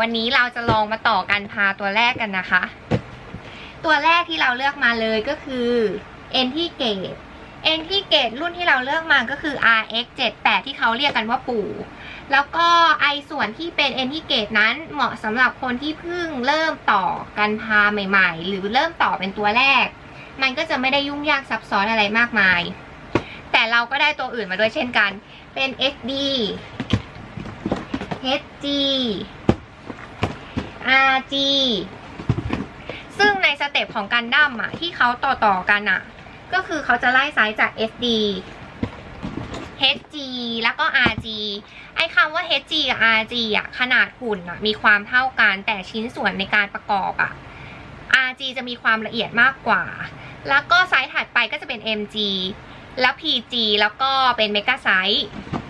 วันนี้เราจะลองมาต่อกันพาตัวแรกกันนะคะ ตัวแรกที่เราเลือกมาเลยก็คือ n ที่เกต n ที่เกตรุ่นที่เราเลือกมาก็คือ RX 78ที่เขาเรียกกันว่าปู่ แล้วก็ไอส่วนที่เป็น n ที่เกตนั้นเหมาะสำหรับคนที่เพิ่งเริ่มต่อกันพาใหม่ ๆ หรือเริ่มต่อเป็นตัวแรก มันก็จะไม่ได้ยุ่งยากซับซ้อนอะไรมากมาย แต่เราก็ได้ตัวอื่นมาด้วยเช่นกัน เป็น XD HG RG ซึ่งในสเต็ปของกันดั้มอะที่เขาต่อต่อกันอะ ก็คือเขาจะไล่ไซส์จาก SD HG แล้วก็ RG ไอ้คำว่า HG กับ RG อะขนาดหุ่นอะมีความเท่ากันแต่ชิ้นส่วนในการประกอบอะ RG จะมีความละเอียดมากกว่า แล้วก็ไซส์ถัดไปก็จะเป็น MG แล้ว PG แล้วก็เป็น Mega Size ซึ่ง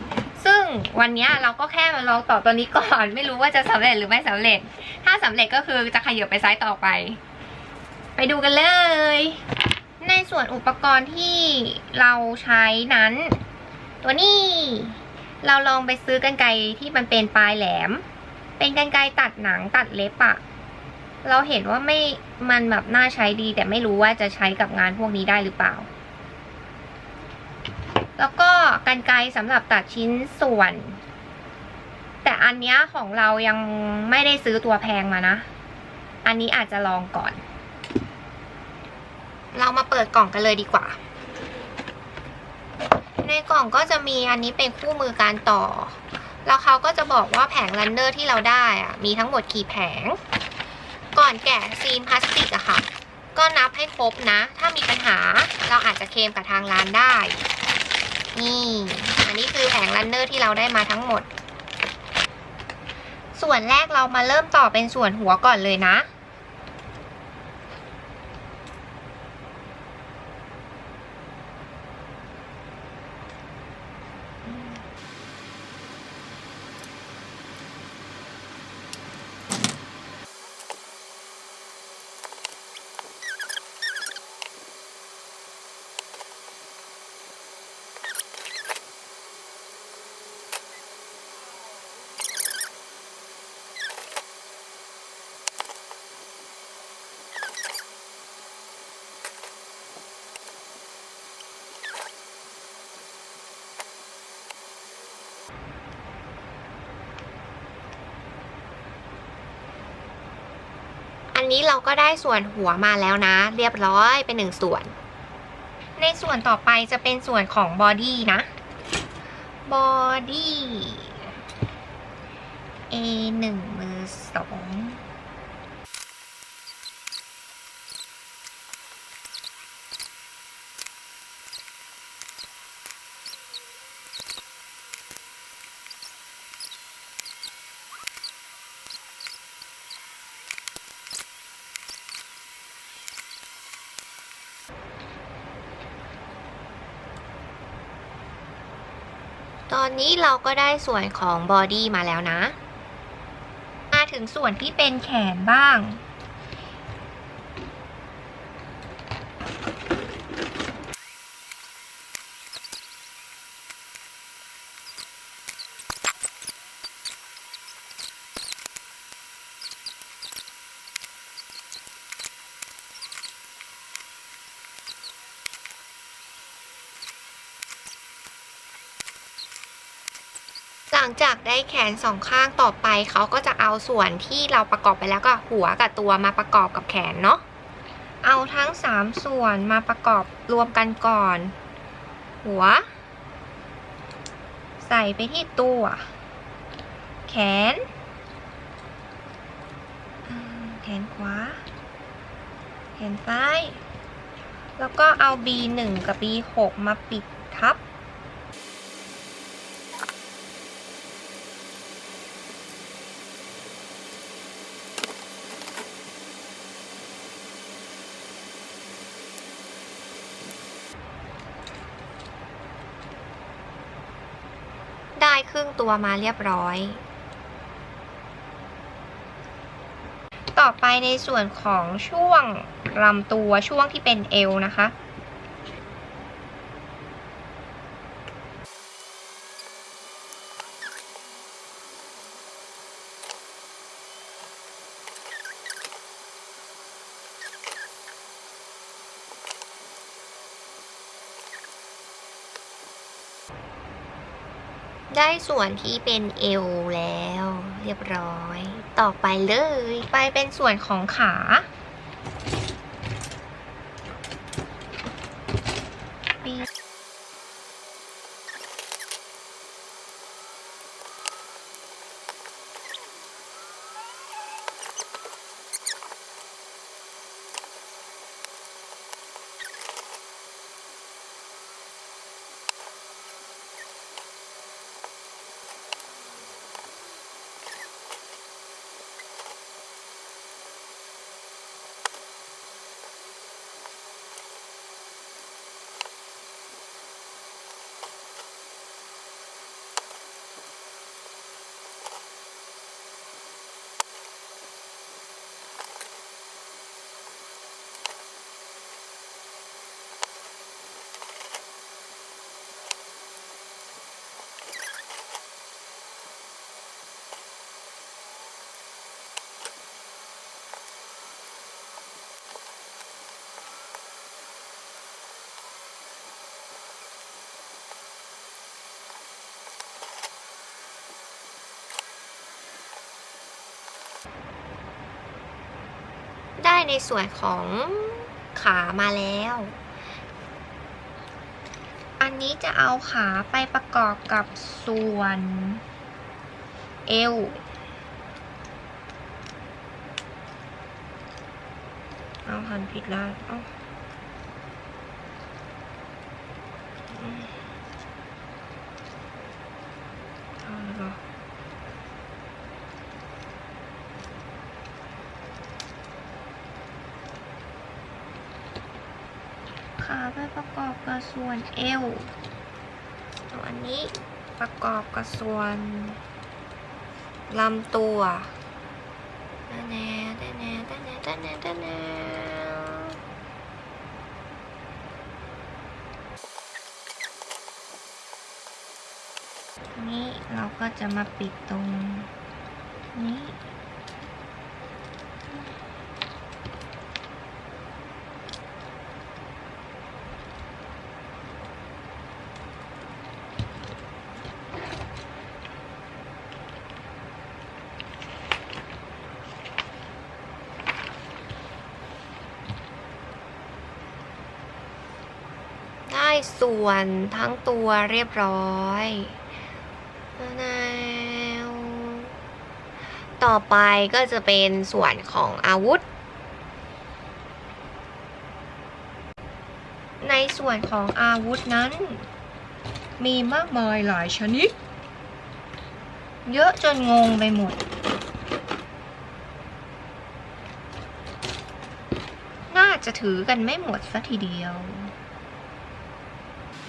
วันนี้เราก็แค่มาลองต่อตัวนี้ก่อน ไม่รู้ว่าจะสำเร็จหรือไม่สำเร็จ ถ้าสำเร็จก็คือจะขยับไปไซส์ต่อไป ไปดูกันเลย ในส่วนอุปกรณ์ที่เราใช้นั้น ตัวนี้ เราลองไปซื้อกันไกที่มันเป็นปลายแหลม เป็นกันไกตัดหนังตัดเล็บอะเราเห็นว่าไม่มันแบบน่าใช้ดี แต่ไม่รู้ว่าจะใช้กับงานพวกนี้ได้หรือเปล่า แล้วก็กันไกรสำหรับตัดชิ้นส่วน แต่อันนี้ของเรายังไม่ได้ซื้อตัวแพงมานะ อันนี้อาจจะลองก่อน เรามาเปิดกล่องกันเลยดีกว่า ในกล่องก็จะมีอันนี้เป็นคู่มือการต่อ แล้วเขาก็จะบอกว่าแผงรันเนอร์ที่เราได้อะมีทั้งหมดกี่แผง ก่อนแกะซีนพลาสติกอะค่ะ ก็นับให้ครบนะ ถ้ามีปัญหาเราอาจจะเคลมกับทางร้านได้ นี่ อันนี้คือแผงรันเนอร์ที่เราได้มาทั้งหมด ส่วนแรกเรามาเริ่มต่อเป็นส่วนหัวก่อนเลยนะ นนี้เราก็ได้ส่วนหัวมาแล้วนะ เรียบร้อยเป็นหนึ่งส่วน ในส่วนต่อไปจะเป็นส่วนของบอดี้นะบอดี้ A 1มือ2 ตอนนี้เราก็ได้ส่วนของบอดี้มาแล้วนะ มาถึงส่วนที่เป็นแขนบ้าง จากได้แขนสองข้างต่อไปเขาก็จะเอาส่วนที่เราประกอบไปแล้วก็หัวกับตัวมาประกอบกับแขนเนาะเอาทั้งสามส่วนมาประกอบรวมกันก่อน หัว ใส่ไปที่ตัว แขน แขนขวา แขนซ้าย แล้วก็เอา B1 กับ B6 มาปิดทับ ได้ครึ่งตัวมาเรียบร้อย ต่อไปในส่วนของช่วงลำตัวช่วงที่เป็นเอวนะคะ ได้ส่วนที่เป็นเอวแล้ว เรียบร้อย ต่อไปเลย ไปเป็นส่วนของขา ได้ในส่วนของขามาแล้ว อันนี้จะเอาขาไปประกอบกับส่วนเอวเอาหันผิดแล้วเอาอืมเอาแล้วก็ ขาไปประกอบกับส่วนเอวส่วนนี้ประกอบกับส่วนลำตัวตะแนตะแนตะแนตะแนตะแนนี่เราก็จะมาปิดตรงนี้ ส่วนทั้งตัวเรียบร้อยแล้วต่อไปก็จะเป็นส่วนของอาวุธ ในส่วนของอาวุธนั้น มีมากมายหลายชนิด เยอะจนงงไปหมด น่าจะถือกันไม่หมดสัทีเดียว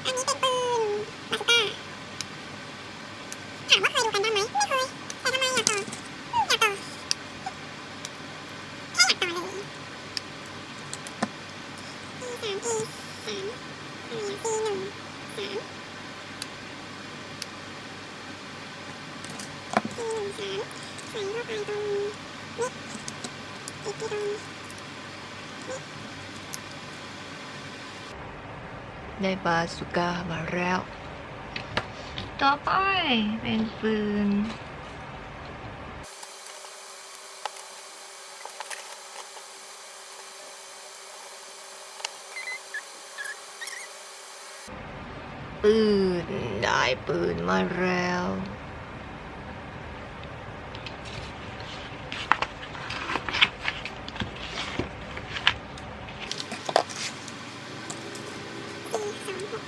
อันนี้เป็นปืนบาซูก้าถามว่าเคยดูกันบ้างไหมไม่เคย แต่ทำไมอยากต่ออืมอยากต่อแค่อยากต่อเลยปีสามปีสามอะไรอะปีหนึ่งสามปีหนึ่งสามใส่เข้าไปตรงนี้ติดที่ตรง ได้บาสุก้ามาแล้ว ต่อไปเป็นปืนปืนได้ปืนมาแล้ว สี่สองหก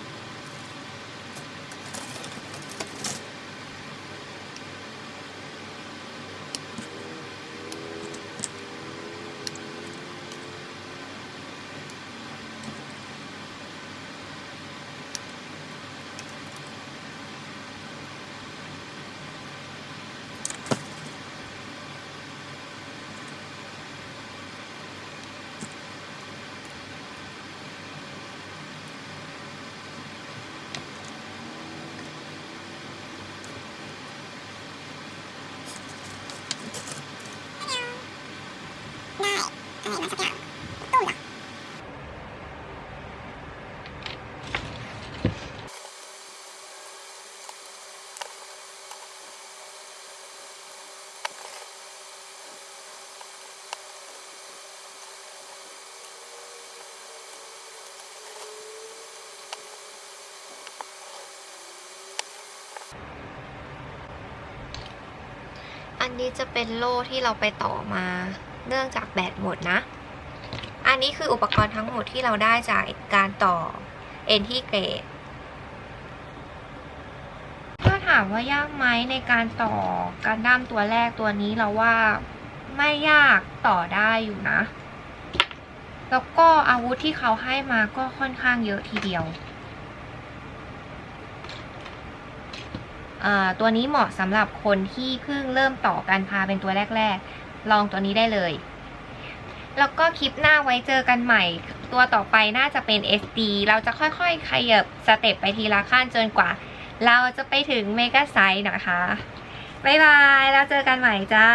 ได้อะไรมาสักอย่างตู้เหรอ อันนี้จะเป็นโล่ที่เราไปต่อมา เนื่องจากแบตหมดนะ อันนี้คืออุปกรณ์ทั้งหมดที่เราได้จากการต่อเอ็นที่เกรด ถ้าถามว่ายากไหมในการต่อการด้ามตัวแรกตัวนี้เราว่าไม่ยากต่อได้อยู่นะ แล้วก็อาวุธที่เขาให้มาก็ค่อนข้างเยอะทีเดียว อ่า ตัวนี้เหมาะสำหรับคนที่เพิ่งเริ่มต่อการพาเป็นตัวแรก ๆ ลองตัวนี้ได้เลย แล้วก็คลิปหน้าไว้เจอกันใหม่ ตัวต่อไปน่าจะเป็น SD เราจะค่อยๆ ขยับสเต็ปไปทีละขั้นจนกว่า เราจะไปถึงเมกะไซส์นะคะ บ๊ายบาย แล้วเจอกันใหม่จ้า